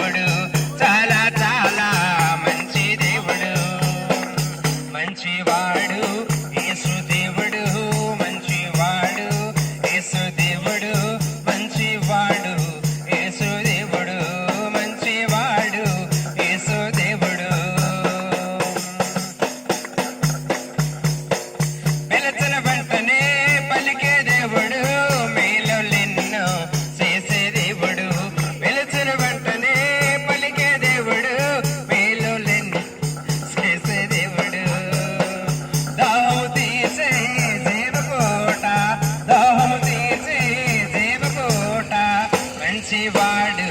ಬಡು మంచివాడు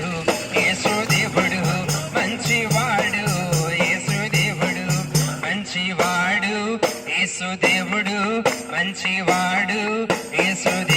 యేసుదేవుడు మంచివాడు యేసుదేవుడు మంచివాడు యేసుదేవుడు మంచివాడు యేసుదేవుడు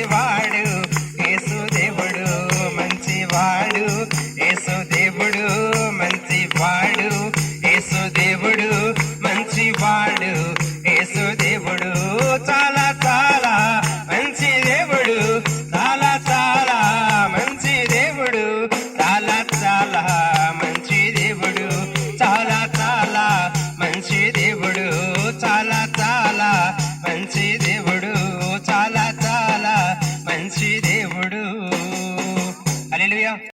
see